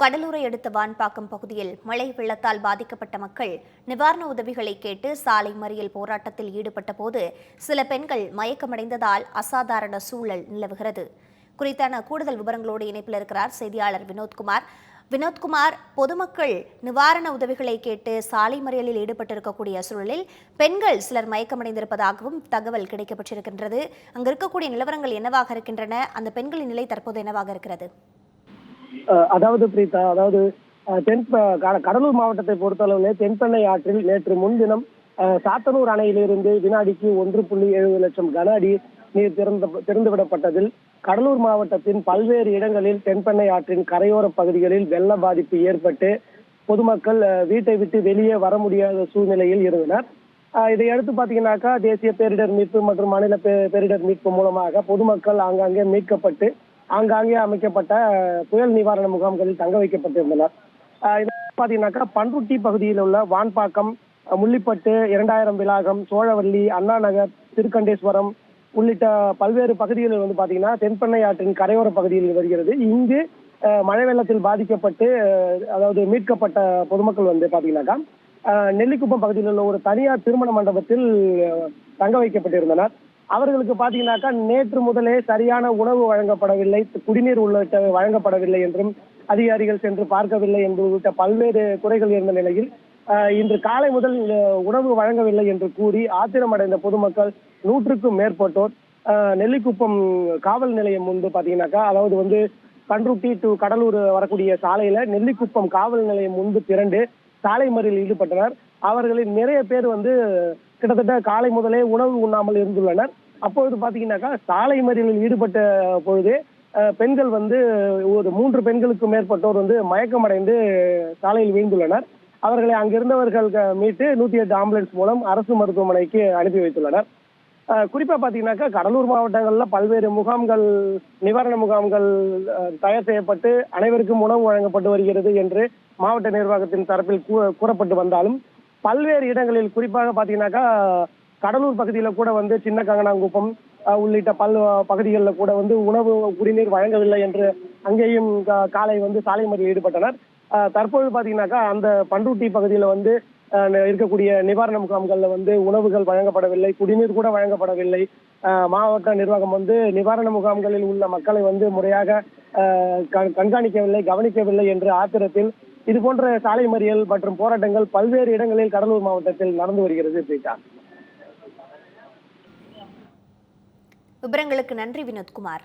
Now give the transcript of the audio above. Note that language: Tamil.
கடலூரை அடுத்த வான்பாக்கம் பகுதியில் மழை வெள்ளத்தால் பாதிக்கப்பட்ட மக்கள் நிவாரண உதவிகளை கேட்டு சாலை மறியல் போராட்டத்தில் ஈடுபட்ட போது சில பெண்கள் மயக்கமடைந்ததால் அசாதாரண சூழல் நிலவுகிறது. குறித்தான கூடுதல் விவரங்களோடு இணைப்பில் இருக்கிறார் செய்தியாளர் வினோத்குமார். வினோத்குமார் பொதுமக்கள் நிவாரண உதவிகளை கேட்டு சாலை மறியலில் ஈடுபட்டிருக்கக்கூடிய சூழலில் பெண்கள் சிலர் மயக்கமடைந்திருப்பதாகவும் தகவல் கிடைக்கப்பட்டிருக்கின்றது. அங்கு இருக்கக்கூடிய நிலவரங்கள் என்னவாக இருக்கின்றன? அந்த பெண்களின் நிலை தற்போது என்னவாக இருக்கிறது? அதாவது பிரீதா அதாவது தென் கடலூர் மாவட்டத்தை பொறுத்தளவிலே தென்பெண்ணை ஆற்றில் நேற்று முன்தினம் சாத்தனூர் அணையிலிருந்து வினாடிக்கு ஒன்று புள்ளி எழுபது லட்சம் கன அடி நீர் திறந்து திறந்துவிடப்பட்டதில் கடலூர் மாவட்டத்தின் பல்வேறு இடங்களில் தென்பெண்ணை ஆற்றின் கரையோர பகுதிகளில் வெள்ள பாதிப்பு ஏற்பட்டு பொதுமக்கள் வீட்டை விட்டு வெளியே வர முடியாத சூழ்நிலையில் இருந்தனர். இதையடுத்து பாத்தீங்கன்னாக்கா தேசிய பேரிடர் மீட்பு மற்றும் மாநில பேரிடர் மீட்பு மூலமாக பொதுமக்கள் ஆங்காங்கே மீட்கப்பட்டு ஆங்காங்கே அமைக்கப்பட்ட புயல் நிவாரண முகாம்களில் தங்க வைக்கப்பட்டிருந்தனர். பாத்தீங்கன்னாக்கா பண்ருட்டி பகுதியில் உள்ள வான்பாக்கம் முள்ளிப்பட்டு இரண்டாயிரம் விலாகம் சோழவள்ளி அண்ணா நகர் திருக்கண்டேஸ்வரம் உள்ளிட்ட பல்வேறு பகுதிகளில் வந்து பாத்தீங்கன்னா தென்பெண்ணை ஆற்றின் கரையோர பகுதியில் வருகிறது. இங்கு மழை வெள்ளத்தில் பாதிக்கப்பட்டு அதாவது மீட்கப்பட்ட பொதுமக்கள் வந்து பாத்தீங்கன்னாக்கா நெல்லிக்குப்பம் பகுதியில் உள்ள ஒரு தனியார் திருமண மண்டபத்தில் தங்க வைக்கப்பட்டிருந்தனர். அவர்களுக்கு பாத்தீங்கன்னாக்கா நேற்று முதலே சரியான உணவு வழங்கப்படவில்லை குடிநீர் உள்ளிட்ட வழங்கப்படவில்லை என்றும் அதிகாரிகள் சென்று பார்க்கவில்லை என்று உள்ளிட்ட பல்வேறு குறைகள் இருந்த நிலையில் இன்று காலை முதல் உணவு வழங்கவில்லை என்று கூறி ஆத்திரமடைந்த பொதுமக்கள் நூற்றுக்கும் மேற்பட்டோர் நெல்லிக்குப்பம் காவல் நிலையம் முன்பு பாத்தீங்கன்னாக்கா அதாவது வந்து பன்ருட்டி டு கடலூர் வரக்கூடிய சாலையில நெல்லிக்குப்பம் காவல் நிலையம் முன்பு திரண்டு சாலை மறியலில் ஈடுபட்டனர். அவர்களில் நிறைய பேர் வந்து கிட்டத்தட்ட காலை முதலே உணவு உண்ணாமல் இருந்துள்ளனர். அப்பொழுது பாத்தீங்கன்னாக்கா சாலை மறியலில் ஈடுபட்ட பொழுது பெண்கள் வந்து ஒரு மூன்று பெண்களுக்கு மேற்பட்டோர் வந்து மயக்கமடைந்து சாலையில் வீழ்ந்துள்ளனர். அவர்களை அங்கிருந்தவர்கள் க- மீட்டு நூத்தி எட்டு ஆம்புலன்ஸ் மூலம் அரசு மருத்துவமனைக்கு அனுப்பி வைத்துள்ளனர். குறிப்பா பாத்தீங்கன்னாக்கா கடலூர் மாவட்டங்கள்ல பல்வேறு முகாம்கள் நிவாரண முகாம்கள் தயார் செய்யப்பட்டு அனைவருக்கும் உணவு வழங்கப்பட்டு வருகிறது என்று மாவட்ட நிர்வாகத்தின் தரப்பில் கூ- கூறப்பட்டு வந்தாலும் பல்வேறு இடங்களில் குறிப்பாக பாத்தீங்கன்னாக்கா கடலூர் பகுதியில கூட வந்து சின்ன கங்கனாங்குப்பம் உள்ளிட்ட பல் பகுதிகளில் கூட வந்து உணவு குடிநீர் வழங்கவில்லை என்று அங்கேயும் கா- காலை வந்து சாலை மறியல் ஈடுபட்டனர். தற்போது பாத்தீங்கன்னாக்கா அந்த பண்ருட்டி பகுதியில வந்து இருக்கக்கூடிய நிவாரண முகாம்களில் வந்து உணவுகள் வழங்கப்படவில்லை குடிநீர் கூட வழங்கப்படவில்லை. அஹ், மாவட்ட நிர்வாகம் வந்து நிவாரண முகாம்களில் உள்ள மக்களை வந்து முறையாக கண்- கண்காணிக்கவில்லை கவனிக்கவில்லை என்று ஆத்திரத்தில் இது போன்ற சாலை மறியல் மற்றும் போராட்டங்கள் பல்வேறு இடங்களில் கடலூர் மாவட்டத்தில் நடந்து வருகிறது பிரீதா விவரங்களுக்கு நன்றி வினோத்குமார்.